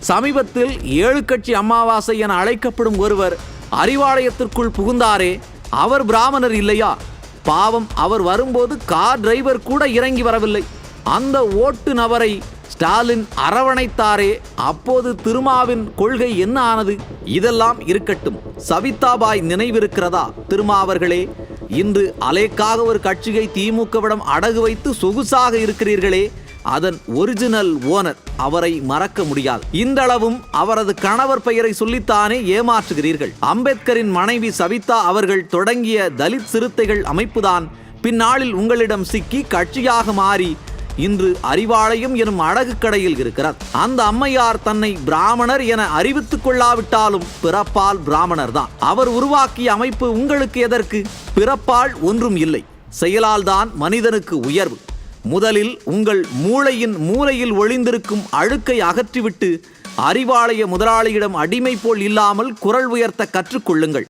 சமீபத்தில் ஏழு கட்சி அமாவாசை என அழைக்கப்படும் ஒருவர் அறிவாலயத்திற்குள் புகுந்தாரே அவர் பிராமணர் இல்லையா? பாவம் அவர் வரும்போது கார் டிரைவர் கூட இறங்கி வரவில்லை. அந்த ஓட்டு நபரை ஸ்டாலின் அரவணைத்தாரே அப்போது திருமாவின் கொள்கை என்ன ஆனது? இதெல்லாம் இருக்கட்டும். சவிதாபாய் நினைவிருக்கிறதா? திருமா அவர்களே இன்று அலைக்காக ஒரு கட்சியை திமுகவிடம் அடகு வைத்து சொகுசாக இருக்கிறீர்களே அதன் ஒரிஜினல் ஓனர் அவரை மறக்க முடியாது. இந்தளவும் அவரது கணவர் பெயரை சொல்லித்தானே ஏமாற்றுகிறீர்கள். அம்பேத்கரின் மனைவி சவிதா அவர்கள் தொடங்கிய தலித் சிறுத்தைகள் அமைப்புதான் பின்னாளில் உங்களிடம் சிக்கி கட்சியாக மாறி இன்று அறிவாலயம் எனும் அழகு கடையில் இருக்கிறார். அந்த அம்மையார் தன்னை பிராமணர் என அறிவித்துக் கொள்ளாவிட்டாலும் பிறப்பால் பிராமணர் தான் அவர் உருவாக்கிய அமைப்பு உங்களுக்கு எதற்கு? பிறப்பால் ஒன்றும் இல்லை. செயலால் தான் மனிதனுக்கு உயர்வு. முதலில் உங்கள் மூளையின் மூலையில் ஒளிந்திருக்கும் அழுக்கை அகற்றிவிட்டு அறிவாலய முதலாளியிடம் அடிமை போல் இல்லாமல் குரல் உயர்த்த கற்றுக்கொள்ளுங்கள்.